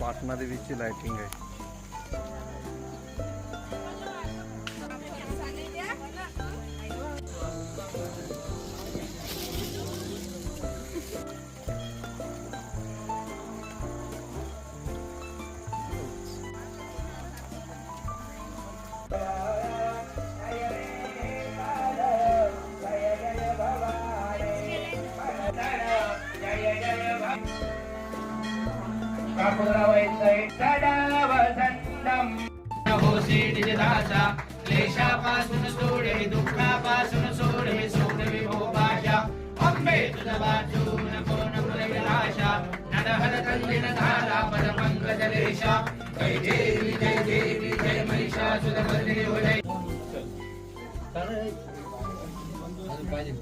पाटणा देवीची लाईटिंग आहे. क्लेशापासून सोडे दुःखापासून सोडे सोड हो भाषा अंबे तुझा बाजून कोण नको विलाशा नरहर तल्लीन धारा पद पंकज रेषा जय देवी जय देवी जय महिषासुर मर्दिनी हो जय पाहिजे.